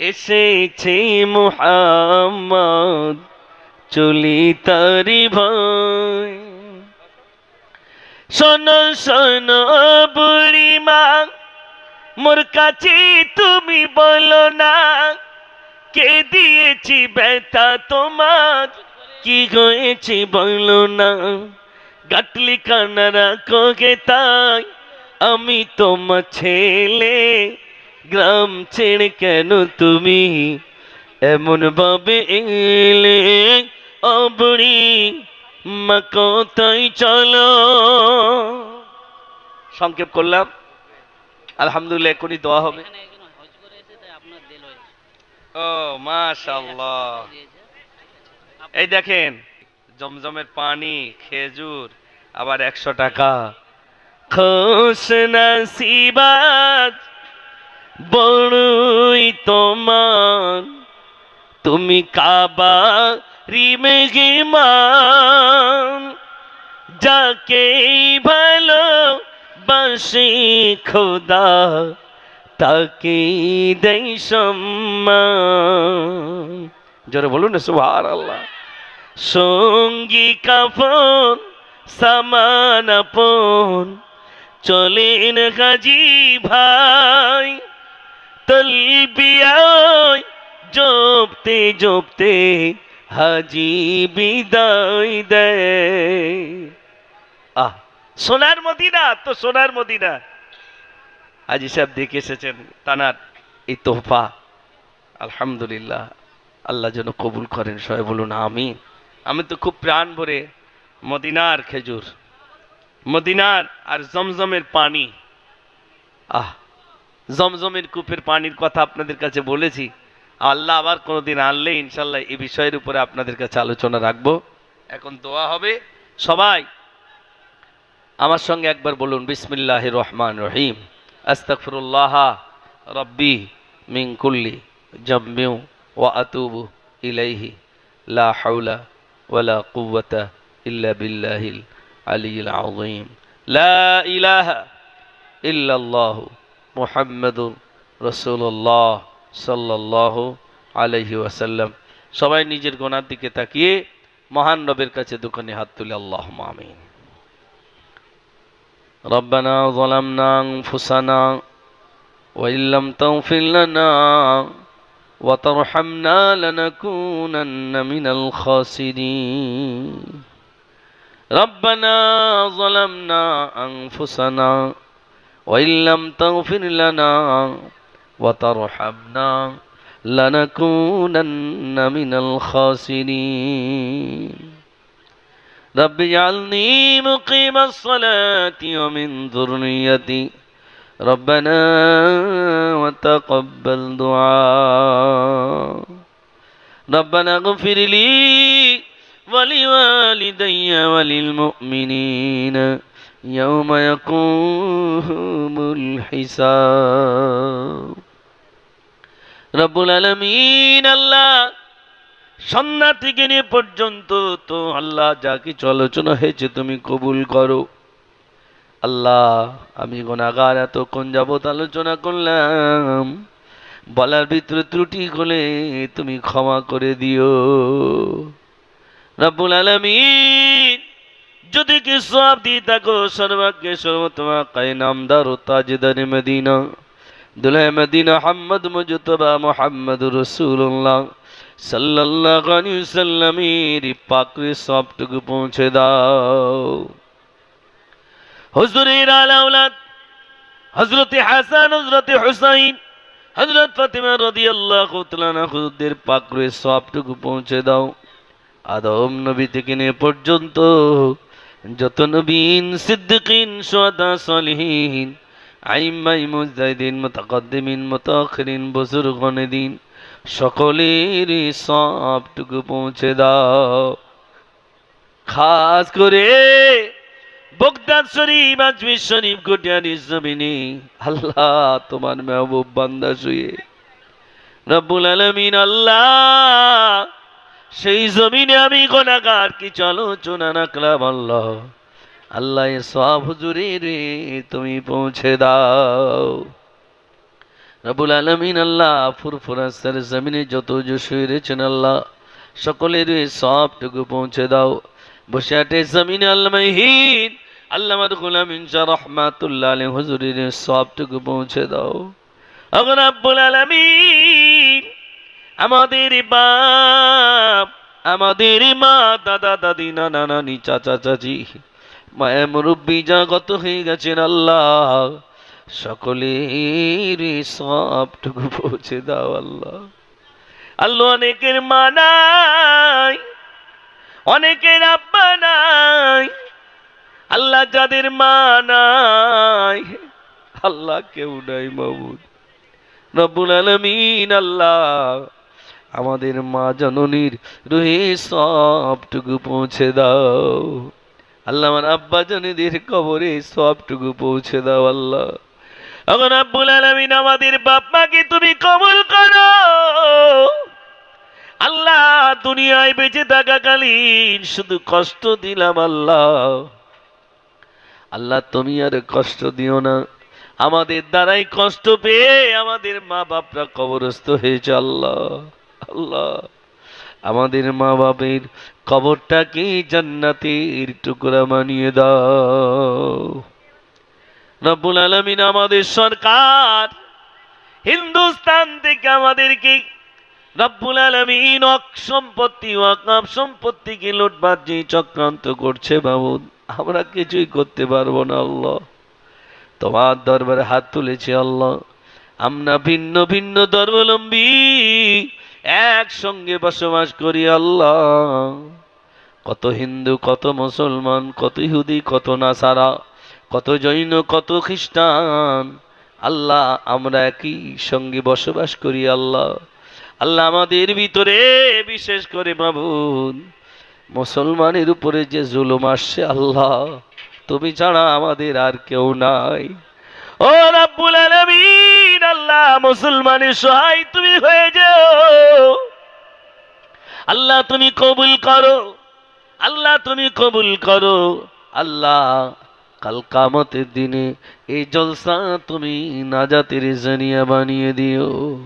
এসেছে মোহাম্মদ চলি তারি ভাই শোনো শোনো বুড়িমা মোর কাছে তুমি বলো না কে দিয়েছি ব্যথা তোমার কি হয়েছে বলো না গাটলি কানা রাখোগে তাই আমি তোমার ছেলে গ্রাম ছেড়ে কেন তুমি? এমন ভাবে এলে অবড়ি মা কোথায় চলো। সংক্ষেপ করলাম। আলহামদুলিল্লাহ এখনই দোয়া হবে। ও মাশাল্লাহ এই দেখেন জমজমের পানি খেজুর আবার একশো টাকা। খোশ নসিবাত। বড়ই তোমার। তুমি কাবা রিমে গিমান যাকে ভালো বাসি খোদা তাকে দেই সম্মান। জোরে বলুন সুভার আল্লাহ সঙ্গী কাফন, সামান আপন, চলেন গাজী ভাই। তলবিয়ায় জপতে জপতে হাজি বিদায় দেয়। আহ, সোনার মদিনা, তো সোনার মদিনা। হাজি সাহেব দেখে এসেছেন তানার এই তোহফা। আলহামদুলিল্লাহ, আল্লাহ যেন কবুল করেন, সবাই বলুন আমি আমি তো খুব প্রাণ ভরে মদিনার খেজুর, মদিনার আর জমজমের পানি। আহ জমজমের কূপের পানির কথা আপনাদের কাছে বলেছি। আল্লাহ আবার কোনোদিন আনলে ইনশাল্লাহ এই বিষয়ের উপরে আপনাদের কাছে আলোচনা রাখব। এখন দোয়া হবে। সবাই, আমার সঙ্গে একবার বলুন বিসমিল্লাহ রহমান রহিম। আস্তাকফিরুল্লাহ রব্বি মিন কুল্লি জম্মিউ ওয়া আতুবু ইলাইহি। লা হাওলা ওয়ালা কুওয়াতা ইল্লা বিল্লাহিল আলিয়িল আযীম। লা ইলাহা ইল্লাল্লাহু মুহাম্মাদুর রাসূলুল্লাহ সাল্লাল্লাহু আলাইহি ওয়াসাল্লাম সবাই নিজের গোনার দিকে তাকিয়ে মহান রবের কাছে দোকানে হাত তুলে আল্লাহুম্মা আমিন ربنا ظلمنا أنفسنا وإن لم تغفر لنا وترحمنا لنكونن من الخاسرين ربنا ظلمنا أنفسنا وإن لم تغفر لنا وترحمنا لنكونن من الخاسرين. رب اجعلني مقيم الصلاة ومن ذريتي. ربنا وتقبل دعاء. ربنا اغفر لي ولوالدي وللمؤمنين. يوم يقوم الحساب رب العالمين الله সন্ধ্যা থেকে নিয়ে পর্যন্ত তো আল্লাহ যা কিছু আলোচনা হয়েছে তুমি কবুল করো আল্লাহ আমি গোনাগার এতক্ষণ যাবৎ আলোচনা করলাম বলার ভিতরে ত্রুটি হলে তুমি ক্ষমা করে দিও রাব্বুল আলামিন যদি কি সব দিয়ে থাকো সর্বাগ্যে সর্বতমা কাই নামদার তাজদার মদিনা। দুলহে মদিনা মোহাম্মদ মুজতবা মোহাম্মদ রসুল্লাহ সাল্লাল্লাহু আলাইহি সাল্লামের পাকড়ে সবটুকু পৌঁছে দাও। হুজুরের আলাউলাদ হযরতে হাসান, হযরতে হুসাইন, হযরত ফাতিমা রাদিয়াল্লাহু তাআলা হুজুরদের পাকড়ে সবটুকু পৌঁছে দাও। আদম নবী থেকে নিয়ে পর্যন্ত যত নবীন সিদ্দিকিন সুহাদা সলিহিন আইমাই মুজাহিদিন, মুতাকদ্দিমিন, মুতাখিরিন বুজুরগণ দিন সকলের সবটুকু পৌঁছে দাও। খাস করে বগদাদ শরীফ আজমির শরীফ, গটিয়ারি জমিনে আল্লাহ তোমার মেহবুব বান্দা শুয়ে। রব্বুল আলমিন আল্লাহ সেই জমিনে আমি গোনাগার, কি চলো চোনা নাকলাম আল্লাহ? আল্লাহ সব হুজুরে রে, তুমি পৌঁছে দাও। রবুল আলমিন আল্লাহ, ফুরফুরা সার জমিনে যত যশু রয়েছেন আল্লাহ, সকলের সবটুকু পৌঁছে দাও। বসে আটে জমিনে আল্লামহীন আল্লাহ আমার গোলাম ইনশা রহমাতুল্লাহ আলী হুজুরের সবটুকু পৌঁছে দাও। এখন আব্বুল আলমিন, আমাদের বাপ আমাদের মা, দাদা, দাদি, নানা, নানি, চাচা, চাচি মায়া মুরব্বী জাগত হয়ে গেছেন আল্লাহ। সকলের সবটুকু পৌঁছে দাও আল্লাহ। আল্লাহ অনেকের মা নাই, অনেকের আব্বা নাই। আল্লাহ যাদের মা নাই, আল্লাহ কেউ নাই মাবুদ। রব্বুল আলমিন আল্লাহ আমাদের মা জননীর রুহে সবটুকু পৌঁছে দাও। আল্লাহ আমার আব্বা জনীদের কবরে সবটুকু পৌঁছে দাও আল্লাহ। এখন আব্বুল আলমিন আমাদের বাপ মাকে তুমি কবুল করো। আল্লাহ দুনিয়ায় বেঁচে থাকাকালীন শুধু কষ্ট দিলাম আল্লাহ। আল্লাহ তুমি আর কষ্ট দিও না। আমাদের দ্বারাই কষ্ট পেয়ে আমাদের মা বাপরা কবরস্থ হয়েছে আল্লাহ। আল্লাহ। আমাদের মা বাপের কবরটাকে জান্নাতের টুকরা মানিয়ে দাও। রব্বুল আলমিন আমাদের সরকার, হিন্দুস্তান থেকে আমাদেরকে রব্বুল আলমিন অক সম্পত্তি ওয়াকাম সম্পত্তিকে লুটবার যে চক্রান্ত করছে বাবু আমরা কিছুই করতে পারব না আল্লাহ। তোমার দরবারে হাত তুলেছে আল্লাহ। আমরা ভিন্ন ভিন্ন ধর্মাবলম্বী একসঙ্গে বসবাস করি আল্লাহ। কত হিন্দু, কত মুসলমান, কত ইহুদি, কত নাসারা, কত জৈন, কত খ্রিস্টান। আল্লাহ, আমরা একই সঙ্গে বসবাস করি আল্লাহ। আল্লাহ আমাদের ভিতরে, বিশেষ করে বাবুন মুসলমানের উপরে যে জুলুম আসছে আল্লাহ, তুমি ছাড়া আমাদের আর কেউ নাই। ও রাব্বুল আলামিন! আল্লাহ, মুসলমানের সহায় তুমি হয়ে যাও। আল্লাহ তুমি কবুল করো। আল্লাহ তুমি কবুল করো। আল্লাহ, কাল কামতের দিনে এই জলসা তুমি নাজাতের জানিয়া বানিয়ে দিও।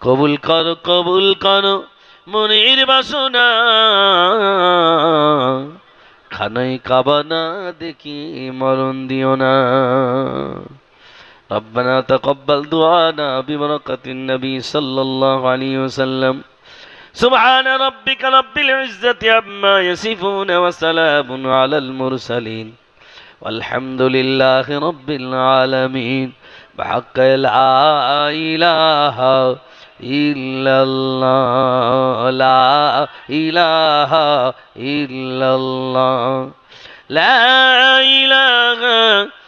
কবুল করো কবুল করো, মনের বাসনা। খানাই কাবানা দেখি মরণ দিও না। ربنا تقبل دعانا ببركة النبي صلى الله عليه وسلم. سبحان ربك رب العزة عما يصفون وسلام على المرسلين. والحمد لله رب العالمين. بحق لا إله إلا الله. لا إله إلا الله. لا إله